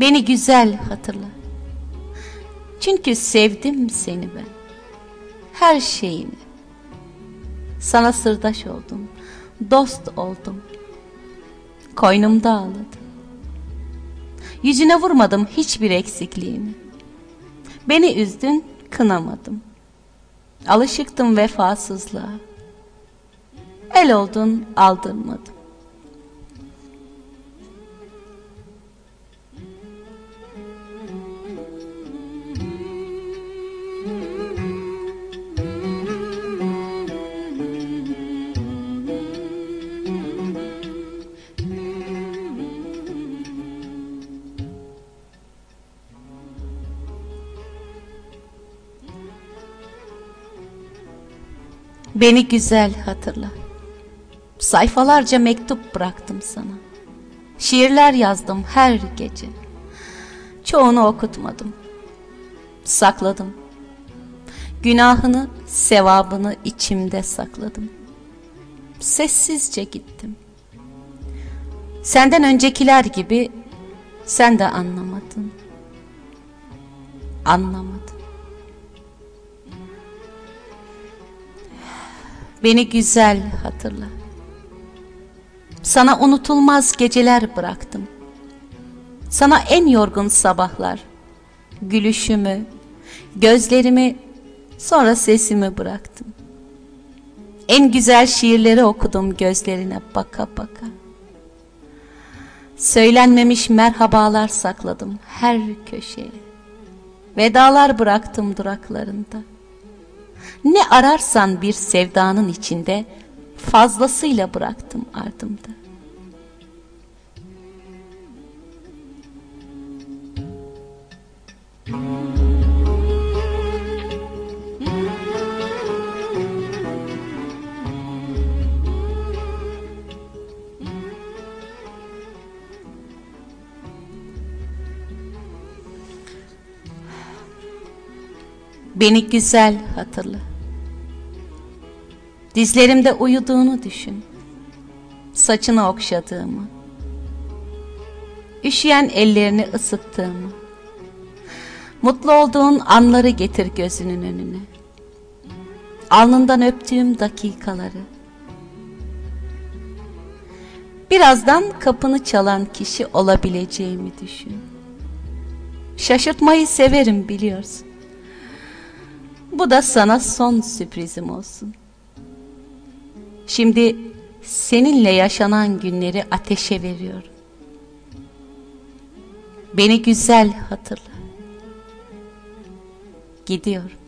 Beni güzel hatırla. Çünkü sevdim seni ben. Her şeyini. Sana sırdaş oldum. Dost oldum. Koynumda ağladım. Yüzüne vurmadım hiçbir eksikliğini. Beni üzdün, kınamadım. Alışıktım vefasızlığa. El oldun, aldırmadım. Beni güzel hatırla. Sayfalarca mektup bıraktım sana. Şiirler yazdım her gece. Çoğunu okutmadım. Sakladım. Günahını, sevabını içimde sakladım. Sessizce gittim. Senden öncekiler gibi sen de anlamadın. Anlamadın. Beni güzel hatırla. Sana unutulmaz geceler bıraktım. Sana en yorgun sabahlar, gülüşümü, gözlerimi, sonra sesimi bıraktım. En güzel şiirleri okudum gözlerine baka baka. Söylenmemiş merhabalar sakladım her köşeye. Vedalar bıraktım duraklarında. Ne ararsan bir sevdanın içinde fazlasıyla bıraktım ardımda. Beni güzel hatırla. Dizlerimde uyuduğunu düşün. Saçını okşadığımı. Üşüyen ellerini ısıttığımı. Mutlu olduğun anları getir gözünün önüne. Alnından öptüğüm dakikaları. Birazdan kapını çalan kişi olabileceğimi düşün. Şaşırtmayı severim biliyorsun. Bu da sana son sürprizim olsun. Şimdi seninle yaşanan günleri ateşe veriyorum. Beni güzel hatırla. Gidiyorum.